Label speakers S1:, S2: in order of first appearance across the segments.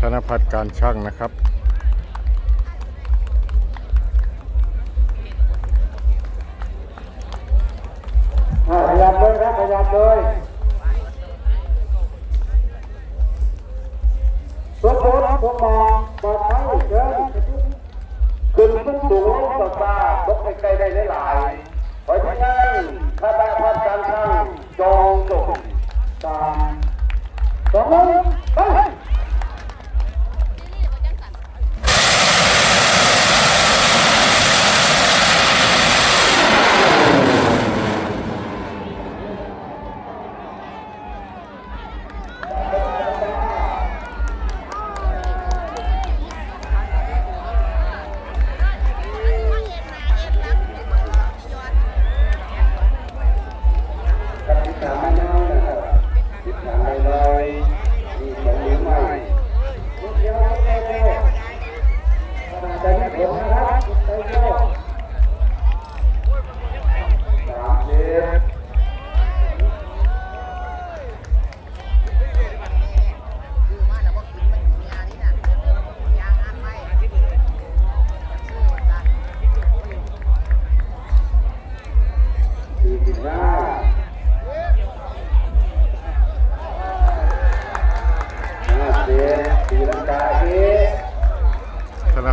S1: ธนพัฒน์การช่างนะครับ
S2: ขยับเลยครับขยับเลยทุกคนทุกมองปลอดภัยเดินขึ้นขึ้นสูงลงต่อตาบกไกลๆได้หลาย สองมือไป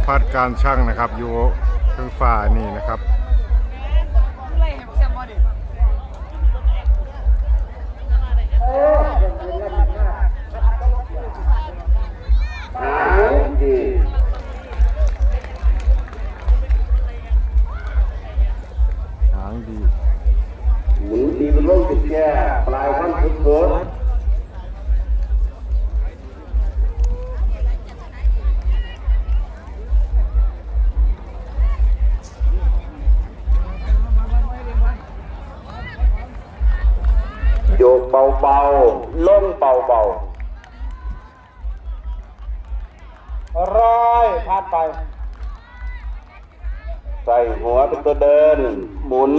S2: พัดกา
S1: รช่างนะครับ อยู่เครื่องฟ้านี่นะครับ
S2: เบาๆลงเบาๆร้อยพาดไป ใส่หัวเป็นตัวเดิน หมุน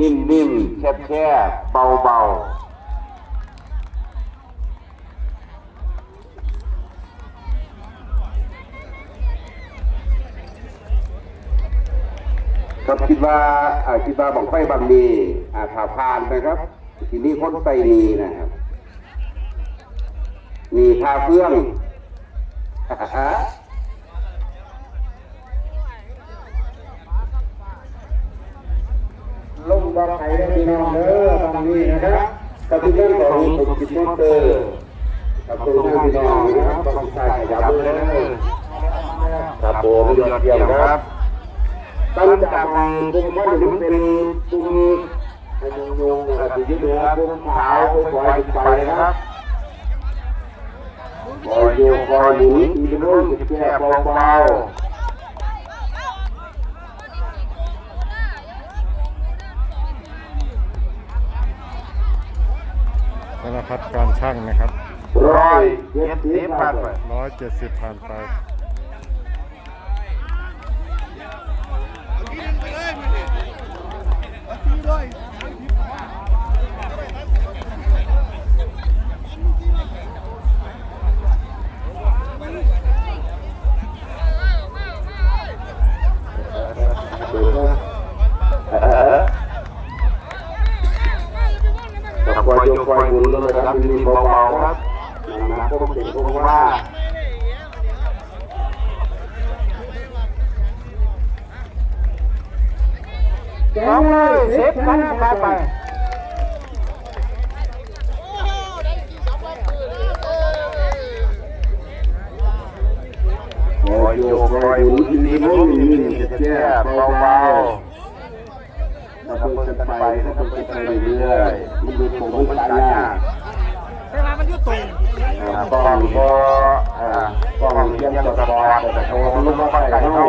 S2: นิ่มๆแคบๆเบาๆครับคิดว่าคิดว่าบังไฟบางนีอ่าถาผ่านนะครับ ทีนี้พ้นไปนีนะครับมีทาเฟื่องลงบอไข่ได้พี่น้องเด้อบางนี้นะครับกับที่เรื่องของตุกจิตมอเตอร์กับตัวพี่น้องนะครับบางชายขยับเลยนะครับผมยอดเยี่ยมครับตั้งจากกลุ่มว่าจะเป็นกลุ่มพ ยุงยงนะครับที่เหนือกลุ่มขาวไปปล่อยไปนะครับปล่อยโยกปล่อยหมุนอีกโน่นแค่เบาๆ
S1: ธนพัฒน์การช่างนะครับ
S2: ร้อยเจ็ดสิบผ่านไป
S1: ร้อยเจ็ดสิบผ่านไป
S2: ควายโยกควยหมุนเลยครับมีเบาๆครับหนักๆก็เก่งก็ว่าสองเลยเซฟกันครับไปควายโยกควายหมุนมีมุ่งมีแค่เบาๆ กันไปเราเพิ่งกันไปเรื่อยๆมันดูผมมันตายยาก
S3: เวลามันยู่ตรง
S2: กล้องก็กล้องเยี่ยมสปอร์ตแต่โทรมันลุกมาไก่เนา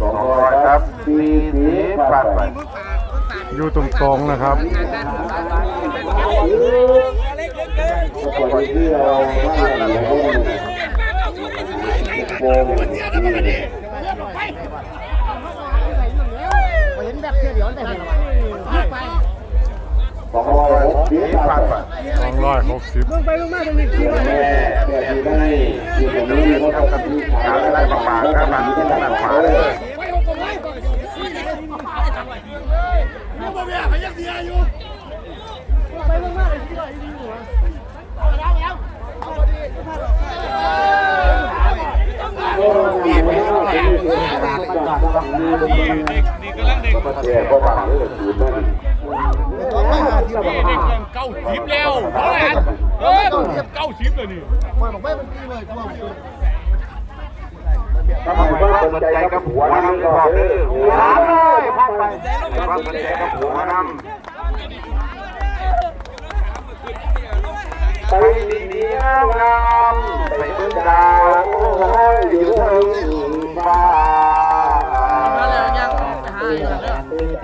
S2: สองร้อยครับสี่สิบผ่านไป
S1: อยู่ตรงๆนะครับ
S2: ก็ปล่อยที่เราว่าเราโกง สองร้อยหกสีผ่านไป
S1: สองร้อยหกสิบ
S3: ลงไปลงมาตรงนี้คิว
S2: แม่แม่ที่ได้อยู่ตรงนี้เขาทำกับพี่ขาวอะไรประมาณนั้นมันที่ด้านขวาเลย แย่ก็บางเลยสูตรนั่น
S4: เก้าสิบแล้วเท่าไหร่เออเก้าสิบเลยนี่
S2: ทำไมว่าสนใจกับหัวนั่งก็เด้อสามร้อยพันไปว่าสนใจกับหัวนั่งไปดีดีงามไปเมืองดาวโอ้ยอยู่ถึง
S3: ไปหาอีก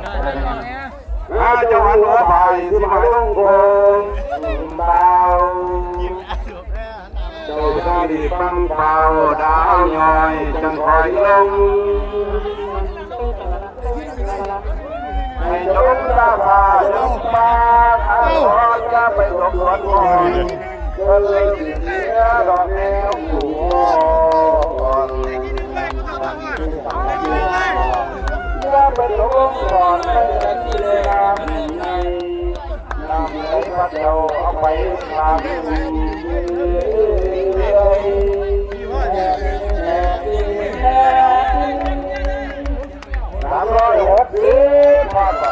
S3: แล้ว
S2: อาจารย์หัวไปที่มาลงคงเบาเจ้าชายดีฟัง เบาดาวย้องคอยลงให้ยกตามาทางขอจะไปตกหลวนคอยก็เลยเอกแนหัวอย่าไปหลงก่อนไม่ได้ที่เลยนำในนำให้พระเจ้าเอาไปทำสามร้อยหกสิบผ่านไป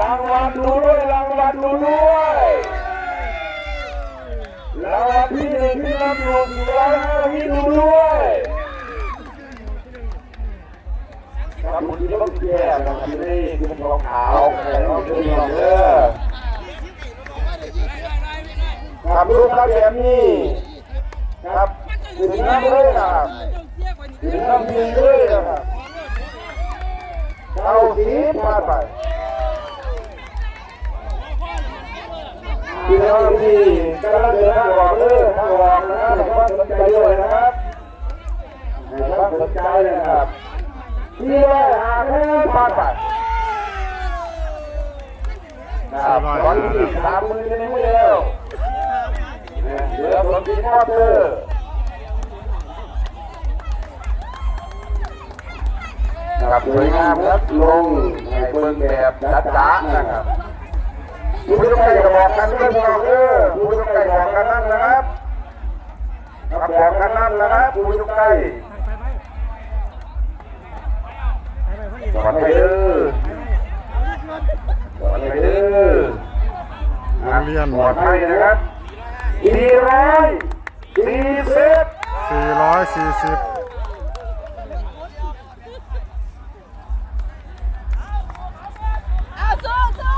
S2: รางวัลดูด้วยรางวัลดูด้วยรางวัลที่หนึ่งที่นำอยู่สี่ร้อยห้าที่ดูด้วย ครับคุณที่ต้องแก้ครับที่นี่คือมันขาวแต่ต้องเรียนเด้อครับรูปลักษณ์แบบนี้ครับถึงน้ำเลยนะครับถึงน้ำดีเลยนะครับเอาสีมาไปพี่น้องที่กำลังเดินทางออกเลยทางออกนะครับให้ความสนใจด้วยนะครับให้ความสนใจเลยนะครับ ที่ว่าหาแค่มาไปนะครับตอนนี้สามมือในมือแล้วเหลือผลที่มอเตอร์นะครับสวยงามครับลงในเบื้องแบบจ้าๆนะครับผู้ชมไก่จะบอกกันเรื่องเราเออผู้ชมไก่บอกกันนั่นนะครับครับบอกกันนั่นนะครับผู้ชมไก่ สอนไปเด้อสอนไปเด้อ
S1: โรงเรียน
S2: ปลอดภัยนะครับสี่ร้อยสี่สิบ
S1: สี่ร้อยสี่สิบ